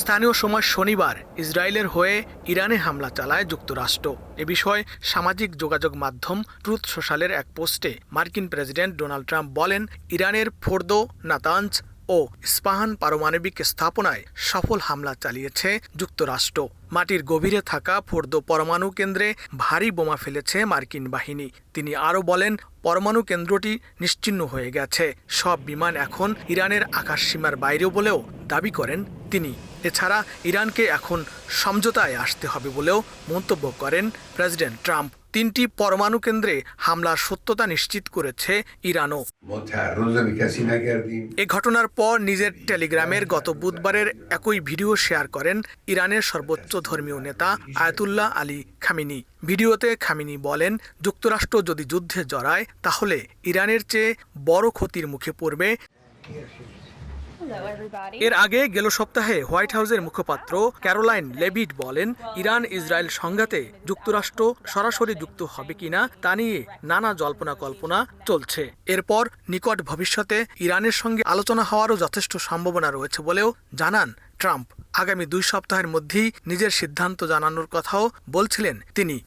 স্থানীয় সময় শনিবার ইসরায়েলের হয়ে ইরানে হামলা চালায় যুক্তরাষ্ট্র। এ বিষয়ে সামাজিক যোগাযোগ মাধ্যম ট্রুথ সোশ্যালের এক পোস্টে মার্কিন প্রেসিডেন্ট ডোনাল্ড ট্রাম্প বলেন, ইরানের ফোর্দো, নাতাঞ্জ ও ইস্পাহান পারমাণবিক স্থাপনায় সফল হামলা চালিয়েছে যুক্তরাষ্ট্র। মাটির গভীরে থাকা ফোর্দো পরমাণু কেন্দ্রে ভারী বোমা ফেলেছে মার্কিন বাহিনী। তিনি আরও বলেন, পরমাণু কেন্দ্রটি নিশ্চিহ্ন হয়ে গেছে। সব বিমান এখন ইরানের আকাশসীমার বাইরেও বলেও দাবি করেন তিনি। এছাড়া ইরানকে এখন সমঝোতায় আসতে হবে বলেও মন্তব্য করেন প্রেসিডেন্ট ট্রাম্প। তিনটি পরমাণু কেন্দ্রে হামলার সত্যতা নিশ্চিত করেছে ইরানও। এ ঘটনার পর নিজের টেলিগ্রামের গত বুধবারের একই ভিডিও শেয়ার করেন ইরানের সর্বোচ্চ ধর্মীয় নেতা আয়াতুল্লাহ আলী খামিনি। ভিডিওতে খামিনি বলেন, যুক্তরাষ্ট্র যদি যুদ্ধে জড়ায়, তাহলে ইরানের চেয়ে বড় ক্ষতির মুখে পড়বে। এর আগে গেল সপ্তাহে হোয়াইট হাউসের মুখপাত্র ক্যারোলাইন লেভিট বলেন, ইরান, ইসরায়েল সংঘাতে যুক্তরাষ্ট্র সরাসরি যুক্ত হবে কিনা তা নিয়ে নানা জল্পনা কল্পনা চলছে। এরপর নিকট ভবিষ্যতে ইরানের সঙ্গে আলোচনা হওয়ারও যথেষ্ট সম্ভাবনা রয়েছে বলেও জানান ট্রাম্প। আগামী দুই সপ্তাহের মধ্যেই নিজের সিদ্ধান্ত জানানোর কথাও বলছিলেন তিনি।